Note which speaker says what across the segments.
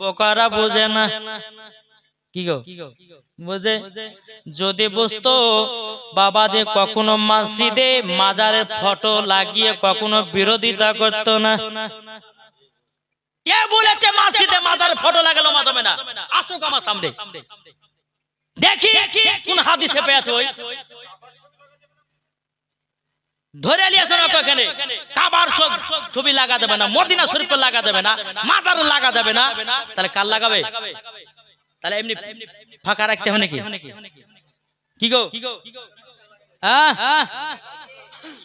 Speaker 1: বোকারা বোঝে না। কি গো? বুঝে? যদি বুঝতো বাবা যে কখনো মসজিদে মাজারের ফটো লাগিয়ে কখনো বিরোধিতা করতো না। কে বলেছে মসজিদে মাজারের ফটো লাগালো মাঝবে না? আসুক আমার সামনে। দেখি কোন হাদিসে পেয়েছে ওই। ধরে নিয়েছে না কাবার সব ছবি লাগা যাবে না, মদিনা শরীফে লাগা যাবে না মাদার লাগা যাবে না। তাহলে কাল লাগাবে? তাহলে এমনি ফাঁকা রাখতে হবে নাকি? কি গো? হ্যাঁ?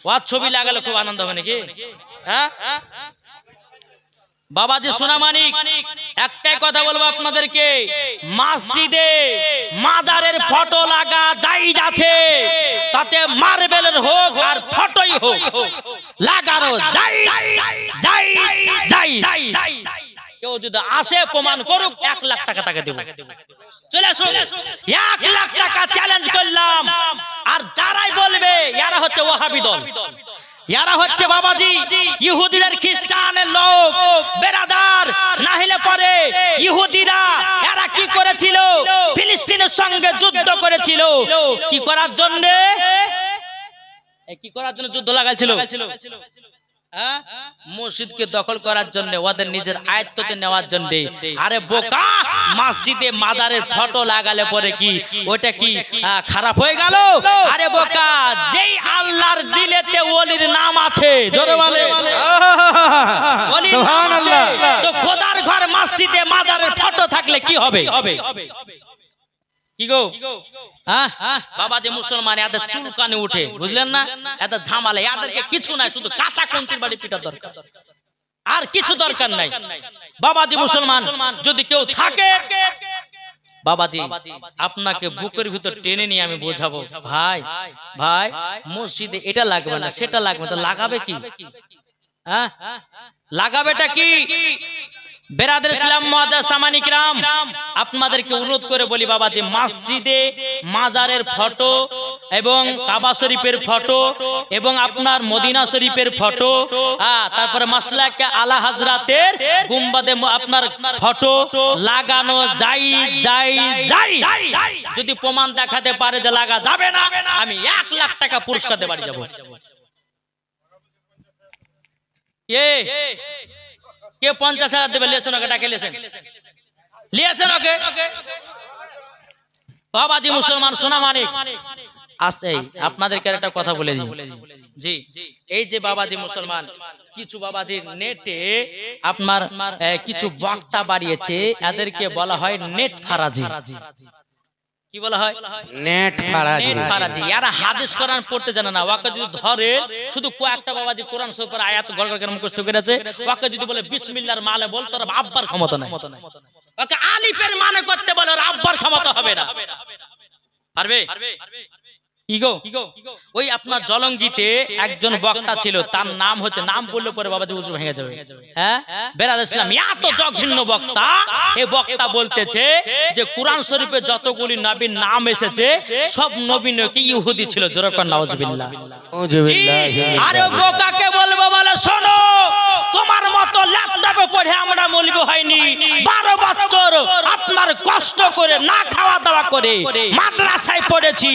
Speaker 1: ওয়ার ছবি লাগালে খুব আনন্দ হবে নাকি? হ্যাঁ? বাবা যে সোনা মানিক একটাই কথা বলব আপনাদেরকে। মসজিদে মাদারের ফটো লাগা যাই আছে তাতে মার্বেলের হোক আর ফটোই হোক। লাগানো যাই যাই যাই কেউ যদি আসে প্রমাণ করুক এক লাখ টাকা তাকে দেবো। চলে আসুন। এক লাখ টাকা চ্যালেঞ্জ করলাম। আর যারাই বলবে এরা হচ্ছে ওহাবি দল। এরা হচ্ছে বাবাজি, ইহুদিদের খ্রিস্টানের লোক, বেরাদার, না হলে পরে ইহুদিরা, এরা কি করেছিল? ফিলিস্তিনের সঙ্গে যুদ্ধ করেছিল। কি করার জন্য? কি করার জন্য যুদ্ধ লাগাইছিল? মসজিদকে দখল করার জন্য ওদের নিজের আয়ত্ততে নেওয়ার জন্য আরে বোকা মসজিদে মাদারের ফটো লাগালে পরে কি ওটা কি খারাপ হয়ে গেল? আরে বোকা যেই আল্লাহর দিলেতে ওলির নাম আছে জোরে বলে। আছে। তো খোদার ঘর মসজিদে মাদারের ফটো থাকলে কি হবে? কি গো? হ্যাঁ? বাবা যে মুসলমান এদের চুলকানে উঠে বুঝলেন না? এত ঝামালে এদেরকে কিছু নাই শুধু কাঁচা কঞ্চির বাড়ি পিটার দরকার। আর কিছু দরকার নাই। বাবাজি মুসলমান যদি কেউ থাকে বাবাজি আপনাকে বুকের ভিতর টেনে নিয়ে আমি বোঝাবো। ভাই ভাই মসজিদে এটা লাগবে না সেটা লাগবে না, তো লাগাবে কি? হ্যাঁ? লাগাবেটা কি? বেরাদের ইসলাম সামানিক রাম। আপনাদেরকে অনুরোধ করে বলি বাবা যে মসজিদে মাজারের ফটো এবং কাবা শরীফের ফটো এবং আপনার মদিনা শরীফের ফটো। তারপরে মাসলাকে আলা হাজরাতের গুম্বাদে আপনার ফটো লাগানো যাই যাই যাই যদি প্রমাণ দেখাতে পারে যে লাগা যাবে না আমি এক লাখ টাকা পুরস্কার দিয়ে বাড়ি যাব। কে পঞ্চাশ হাজার দেবে, লেসন ওকে ডাকে লেসেন। লিয়েছেন ওকে। বাবাজি মুসলমান, সোনা মানিক। আপনাদেরকে একটা কথা বলে দিই। জি, এই যে বাবাজি মুসলমান, কিছু বাবাজির নেটে আপনার কিছু বক্তা বাড়িয়েছে, এদেরকে বলা হয় নেট ফারাজি। কি বলা হয়?
Speaker 2: নেট ফারাজি।
Speaker 1: নেট ফারাজি। এরা হাদিস কোরআন পড়তে জানে না। ওকে যদি ধরে শুধু কয়েকটা বাবাজি কোরআন সুপার আয়াত গড় গড় করে মুখস্থ করেছে ওকে যদি বলে বিসমিল্লাহর মালে বল তোর আব্বার ক্ষমতা নাই। ওকে আলিফের মানে করতে বলে আব্বার ক্ষমতা হবে না। পারবে। ওই আপনার জলঙ্গিতে একজন বক্তা ছিল তার নাম হচ্ছে নাম বললে পরে বাবাজি উজু ভেঙে যাবে হ্যাঁ ইসলাম এত জঘন্য বক্তা এ বক্তা বলতেছে যে কোরআন শরীফে যতগুলি নবীর নাম এসেছে সব নবী নাকি ইহুদি ছিল জোরকর নওয়াজবিল্লাহ আরে বোকাকে বলব বলে শোনো তোমার মতো ল্যাপটপে পড়ে আমরা মলবি হয়নি। বারো বছর আপনার কষ্ট করে না খাওয়া দাওয়া করে মাদ্রাসায় পড়েছি।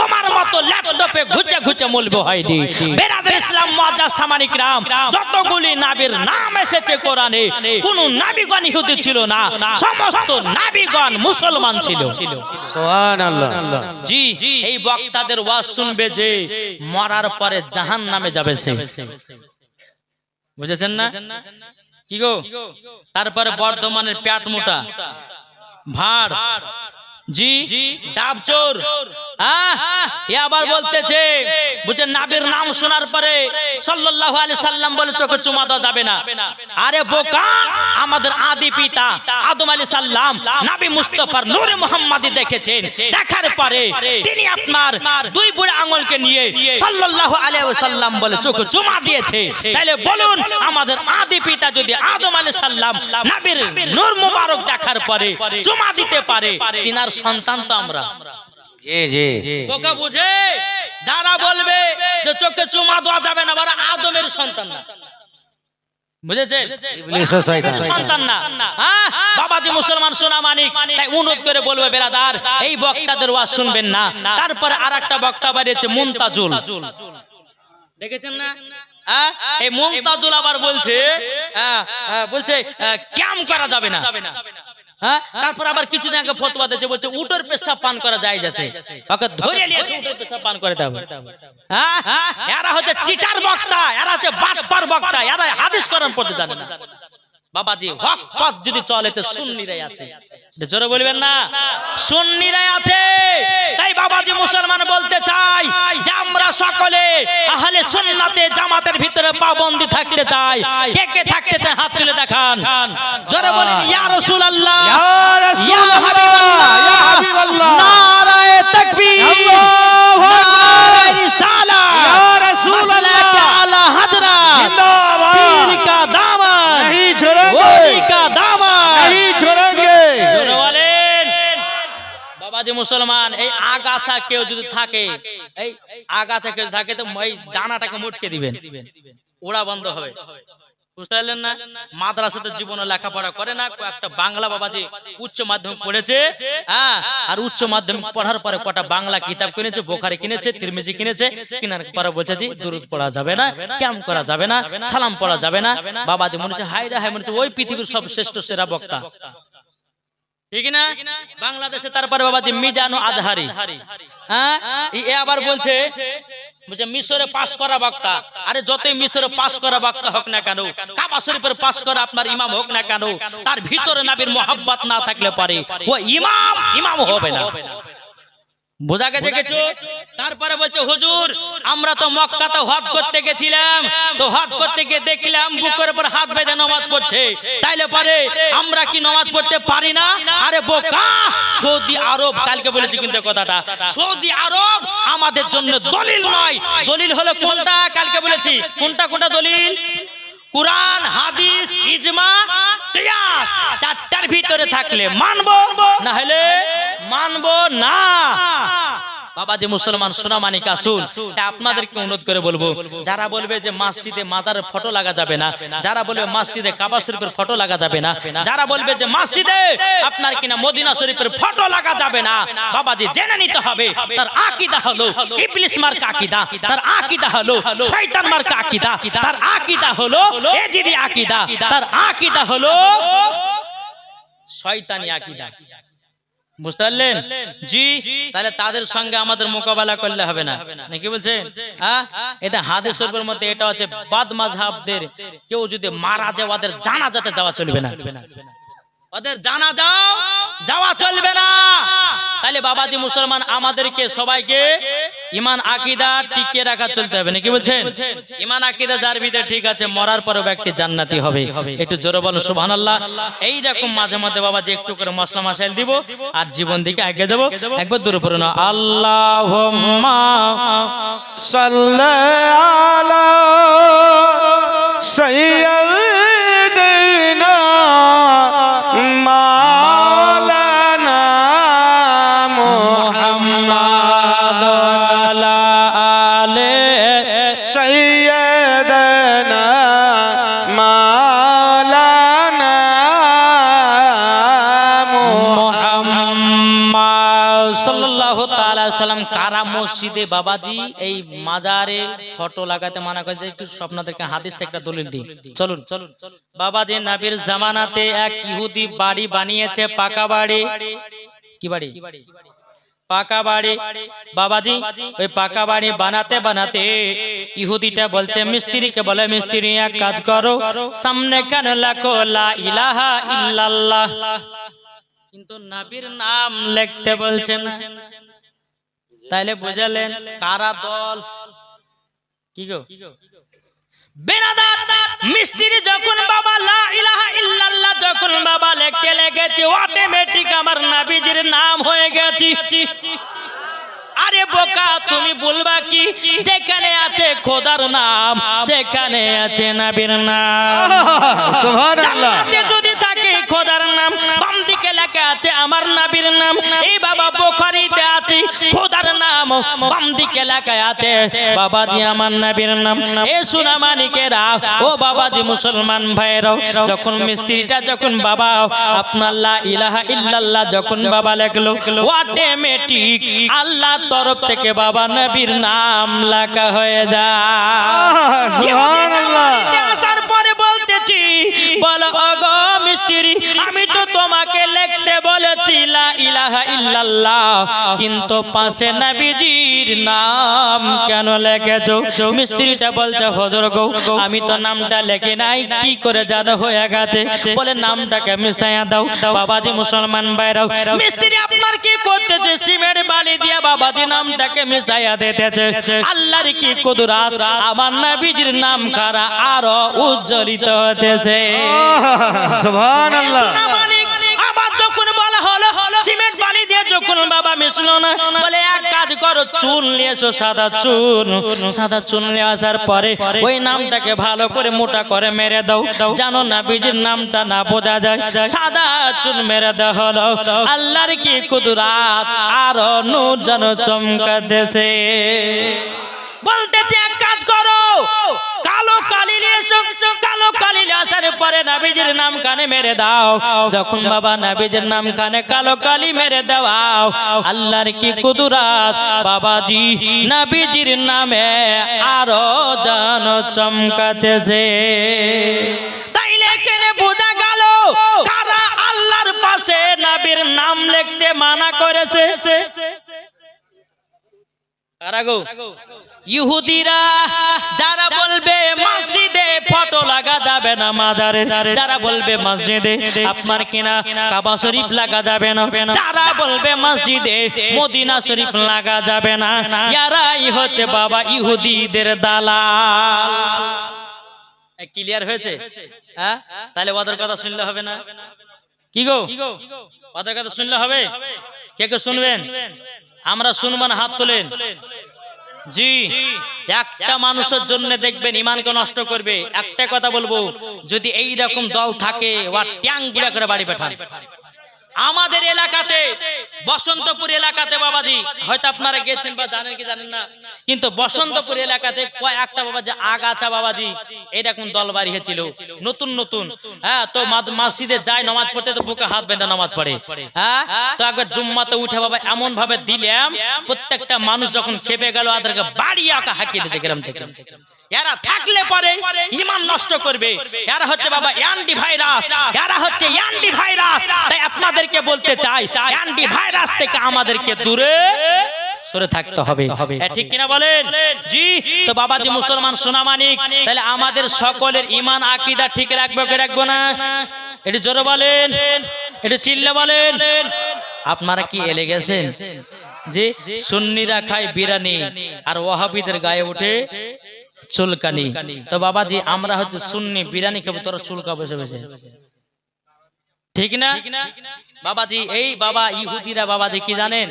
Speaker 1: তোমার মতো ল্যাপটপে ঘুচে ঘুচে মলবি হয়নি। বেরাদের ইসলাম মজা সামানিক রাম যতগুলি নাবির নাম এসেছে কোরআনে কোন নাবিগণ ইহুদি ছিল না সমস্ত নাবিগণ মুসলমান ছিল।
Speaker 2: সুবহানাল্লাহ।
Speaker 1: জি এই বক্তাদের ওয়াজ শুনবে যে মরার পরে জাহান নামে যাবে সে। বুঝেছেন না? কি গো? তারপরে বর্ধমানের প্যাট মোটা। ভাড় জি? ডাব চোর হ্যাঁ? এ আবার বলতেছে বুঝছেন নাবির নাম শোনার পরে সাল্লাল্লাহু আলাইহি সাল্লাম বলে চোখে চুমা দেওয়া যাবে না। আরে বোকা আমাদের আদি পিতা আদম আলী সাল্লাম নাবি মুস্তফার নূরে মোহাম্মদী দেখেছেন। দেখার পরে তিনি আপনার দুই বুড়ে আঙুলকে নিয়ে সাল্লাল্লাহু আলাইহি সাল্লাম বলে চোখে চুমা দিয়েছে। তাহলে বলুন আমাদের আদি পিতা যদি আদম আলী সাল্লাম নাবির নূর মুবারক দেখার পরে চুমা দিতে পারে তিনার সন্তান তো আমরা।
Speaker 2: জি
Speaker 1: বুঝে? যারা বলবে যে চোখে চুমা দেওয়া যাবে না আদমের সন্তান না। বুঝেছেন? সন্তান হ্যাঁ? বাবাজি মুসলমান সোনা মানিক তাই অনুরোধ করে বলবে বেরাদার এই বক্তাদের ওয়াজ শুনবেন না। তারপরে আর একটা বক্তা বাড়িয়েছে মুমতাজুল দেখেছেন না? হ্যাঁ? এই মুমতাজুল আবার বলছে হ্যাঁ, বলছে ক্যাম করা যাবে না। হ্যাঁ? তারপর আবার কিছুদিন আগে ফতোয়া দিয়েছে, বলছে, উটের পেশাব পান করা যায় যাচ্ছে। ওকে ধরে নিয়ে এসে, উটের পেশাব পান করে দেবে হ্যাঁ? এরা হচ্ছে চিটার বক্তা, এরা হচ্ছে বাটপার বক্তা, এরা হাদিস করণ পড়তে জানে না। বাবাজি, হক পথ যদি চলে তো সুন্নিরাই আছে। জোরে বলবেন না? সুন্নিরাই আছে। তাই বাবাজি মুসলমান বলতে চাই যে আমরা সকলে আহলে সুন্নাতে জামাতের ভিতরে পাবন্দি থাকতে চাই কে কে থাকতে চায় হাত তুলে দেখান জোরে বলেন ইয়া রাসূলুল্লাহ
Speaker 2: ইয়া রাসূলুল্লাহ, ইয়া হাবিবাল্লাহ।
Speaker 1: নারায়ে তাকবীর
Speaker 2: আল্লাহু আকবার।
Speaker 1: নারায়ে রিসালাত
Speaker 2: ইয়া রাসূলুল্লাহ।
Speaker 1: মাসলাকে আলা হযরত
Speaker 2: जिंदाबाद।
Speaker 1: পীর কা দামন
Speaker 2: नहीं छोड़ेंगे
Speaker 1: ওলি কা দামন
Speaker 2: नहीं छोड़ेंगे
Speaker 1: জোরে বলেন বাবাজি মুসলমান এই আগাছা কেউ যদি থাকে এই আগাছা কেউ থাকে তো এই দানাটাকে মুটকে দিবেন। ওড়া বন্ধ হবে। জীবনে উচ্চ মাধ্যমিক পড়েছে হ্যাঁ আর উচ্চ মাধ্যমিক পড়ার পরে বাংলা কিতাব কিনেছে কিনেছে কিনেছে পরে বলছে পড়া যাবে না করা যাবে না, সালাম পড়া যাবে না। বাবাজি মনে হচ্ছে হাই রে হাই মনে হচ্ছে, ওই পৃথিবীর সব শ্রেষ্ঠ সেরা বক্তা। ঠিক না? বাংলাদেশে তারপরে বাবাজি মিজানো আজহারি। হ্যাঁ? এ আবার বলছে বলছে, মিশরে পাস করা বক্তা। আরে যতই মিশরে পাস করা বক্তা হোক না কেন, কাবা শরীফের পাস করা আপনার ইমাম হোক না কেন, তার ভিতরে নাবির মোহাব্বত না থাকলে পারে, ও ইমাম ইমাম হবে না। বোঝা গেছে কিছু তারপরে বলছে হুজুর আমরা তো মক্কাতে হজ করতে গেছিলাম। তো হজ করতে গিয়ে দেখলাম বুকের উপর হাত বেঁধে নামাজ পড়ছে। তাইলে পরে আমরা কি নামাজ পড়তে পারি না? আরে বোকা! সৌদি আরব কালকে বলেছি কিন্তু কথাটা। সৌদি আরব আমাদের জন্য দলিল নয়। দলিল হলো কোনটা? কালকে বলেছি। কোনটা কোনটা দলিল? কোরআন হাদিস ইজমা কিয়াস চারটার ভিতরে থাকলে মানবো না হলে মানবো না। বাবা যে মুসলমান সোনা মানিক আসুন তা আপনাদেরকে অনুরোধ করে বলব, যারা বলবে যে মসজিদে মাদার ফটো লাগা যাবে না, যারা বলবে মসজিদে কাবা শরীফের ফটো লাগা যাবে না, যারা বলবে যে মসজিদে আপনার কিনা মদিনা শরীফের ফটো লাগা যাবে না বাবাজি জেনে নিতে হবে, তার আকিদা হলো ইবলিস মার্কা আকিদা, তার আকিদা হলো শয়তান মার্কা আকিদা, তার আকিদা হলো এজিদি আকিদা, তার আকিদা হলো শয়তানি আকিদা। জি, তাহলে তাদের সঙ্গে আমাদের মোকাবেলা করলে হবে না। এটা হাদিস মধ্যে এটা হচ্ছে বাদ মাঝহাবদের কেউ যদি মারা যায়, ওদের জানাজাতে যাওয়া চলবে না। ওদের জানা যাও যাওয়া চলবে না। তাহলে বাবাজি মুসলমান আমাদেরকে সবাইকে ইমান আকিদা টিকিয়ে রাখা চলতে হবে নাকি বলছেন? ইমান আকিদা যার ভিতরে ঠিক আছে মরার পরও ব্যক্তি জান্নাতি হবে। একটু জোরে বলো সুবহানাল্লাহ। এই রকম মাঝে মধ্যে বাবা যে একটু করে মশলা মশাইল দিব আর জীবন দিকে আগে দেব একবার দূরে পড়ে না আল্লাহ
Speaker 2: সাল্লি
Speaker 1: আলা মসজিদে বাবাজি এই মাজারে ফটো লাগাতে মানা করেছে। একটু স্বপ্নদেরকে হাদিস একটা দলিল দিই। চলুন চলুন। বাবাজি নবীর জামানাতে এক ইহুদি বাড়ি বানিয়েছে, পাকা বাড়ি। কি বাড়ি? পাকা বাড়ি। বাবাজি, ওই পাকা বাড়ি বানাতে বানাতে ইহুদিটা বলছে, মিস্ত্রিকে বলে, মিস্ত্রি, এক কাজ করো, সামনে কেন লেখো, লা ইলাহা ইল্লাল্লাহ কিন্তু নবীর নাম লিখতে বলছেন তাইলে বুঝালেন কারা দল? কি গো? বেনাদার মিস্ত্রি যখন বাবা লা ইলাহা ইল্লাল্লাহ যখন বাবা লিখতে লেগেছে অটোমেটিক আমার নবীজির নাম হয়ে গেছে। আরে বোকা তুমি বলবা কি? যেখানে আছে খোদার নাম সেখানে আছে নবীর নাম। যদি থাকে খোদার নাম বাম দিকে লেখা আছে আমার নাবির নাম। এই বাবা বোখারিতে আছে নাম বাম দিকে লেখা আছে। বাবাজি আমার নবীর নাম। এ সোনা মানিকেরা ও বাবাজি মুসলমান ভাইরাও যখন মিস্ত্রিটা যখন বাবা আপনার লা ইলাহা ইল্লাল্লাহ যখন বাবা লেখলো অটোমেটিক আল্লাহ তরফ থেকে বাবা নবীর নাম লেখা হয়ে যায়।
Speaker 2: সুবহানাল্লাহ।
Speaker 1: বলেছি লা ইলাহা ইল্লাল্লাহ। কিন্তু পাশে নবীজির নাম কেন লিখেছো? মিস্ত্রিটা বলছে হজর গো আমি তো নামটা লেখে নাই। কি করে জানো হয়ে গেছে? বলে নামটাকে মিশাইয়া দাও বাবাজি মুসলমান বাইরাও মিস্ত্রি আপনার কি করতেছে? সিমের বালি দিয়ে বাবাজি নামটাকে মিশাইয়া দিতেছে। আল্লাহর কি কুদরাত? আমার নবীজির নাম খারা আরও উজ্জ্বলিত হতেছে
Speaker 2: সুবহানাল্লাহ।
Speaker 1: যখন বাবা মিশলো না, বলে, এক কাজ করো চুন নিয়ে এসো, সাদা চুন সাদা চুন নিয়ে আসার পরে ওই নামটাকে ভালো করে মোটা করে মেরে দাও। জানো না, বীজের নামটা না বোঝা যায়। সাদা চুন মেরে দেওয়া হলো। আল্লাহর কি কুদরাত, আরও নূর যেন চমকাতেছে। বলতেছে, এক কাজ করো কালো কালি নিয়ে কালো কালি আসার পরে নাবিজের নাম কানে মেরে দাও। যখন বাবা নাবিজের নাম কানে কালো কালি মেরে দাও আল্লাহর কি কুদরাত? বাবাজি নাবিজির নামে আরও যেন চমকাতেছে। তাইলে কেনে বোঝা গেল, কারা আল্লাহর পাশে নাবির নাম লিখতে মানা করেছে? ইহুদিরা যারা বলবে মসজিদে ফটো লাগা যাবে না মাজারের যারা বলবে মসজিদে আপনার কিনা কাবা শরীফ লাগা যাবে না, যারা বলবে মসজিদে মদিনা শরীফ লাগা যাবে না, ইয়ারাই হচ্ছে বাবা ইহুদিদের দালাল। ক্লিয়ার হয়েছে? হ্যাঁ তাহলে ওদের কথা শুনলে হবে না। কি গো? ওদের কথা শুনলে হবে? কে কে শুনবেন? আমরা শুনবান হাত তোলেন। জি, একটা মানুষের জন্য দেখবেন ইমানকে নষ্ট করবে। একটা কথা বলব, যদি এই রকম দল থাকে ওয়া ট্যাংগুলা করে বাড়ি পাঠান। আমাদের এলাকাতে, বসন্তপুর এলাকাতে বাবাজি, হয়তো আপনারা গেছেন বা জানেন কি জানেন না, কিন্তু বসন্তপুর এলাকাতে কয়েকটা বাবাজি আগাছা বাবাজি এরকম দল বাড়ি হয়েছিল, নতুন নতুন হ্যাঁ তো মসজিদে যায়, নামাজ পড়তে তো বুকে হাত বেঁধে নামাজ পড়ে হ্যাঁ তো একবার জুম্মাতে উঠে বাবা এমন ভাবে দিলাম, প্রত্যেকটা মানুষ যখন খেপে গেল তাদেরকে বাড়ি আঁকা হাঁকিয়ে দিয়েছে গ্রাম থেকে। এরা থাকলে পরে ইমান নষ্ট করবে। এরা হচ্ছে বাবা অ্যান্টি ভাইরাস এরা হচ্ছে অ্যান্টি ভাইরাস তাই আপনাদেরকে বলতে চাই অ্যান্টি ভাইরাস থেকে আমাদেরকে দূরে সরে থাকতে হবে। ঠিক কিনা বলেন? জি তো বাবাজি মুসলমান সোনামানিক তাহলে আমাদের সকলের ইমান আকিদা ঠিক রাখব কি রাখব না? একটু জোরে বলেন। একটু চিল্লে বলেন। আপনারা কি এলে গেছেন? যে সুন্নিরা খায় বিরানি আর ওয়াহাবিদের গায়ে ওঠে চুলকানি। তো বাবাজি আমরা হচ্ছে সুন্নি বিরানি খাব তোরা চুলকা বসে বসে ঠিক না? বাবাজি এই বাবা ইহুদিরা বাবাজি কি জানেন?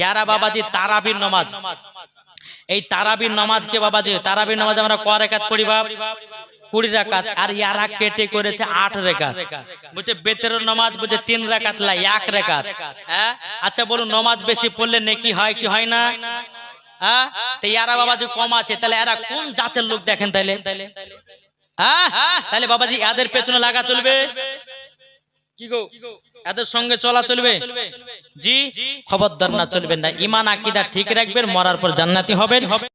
Speaker 1: ইয়ারা বাবাজি তারাবির নমাজ। এই তারাবির নমাজকে বাবাজি তারাবির নমাজ আমরা ক রেখাত পড়ি বাপ? কুড়ি রাকাত আর ইয়ারা কেটে করেছে আট রেখাত। বলছে বেতের নমাজ বলছে তিন রাকাত লাই এক রেখাত। হ্যাঁ? আচ্ছা বলুন নমাজ বেশি পড়লে নেকি হয় কি হয় না? হ্যাঁ? এরা কোন জাতের লোক দেখেন তাইলে? হ্যাঁ? তাহলে বাবাজি, এদের পেছনে লাগা চলবে। এদের সঙ্গে চলা চলবে? জি? খবরদার না চলবেন না। ইমান, আকিদা ঠিক রাখবেন, মরার পর জান্নাতি হবেন।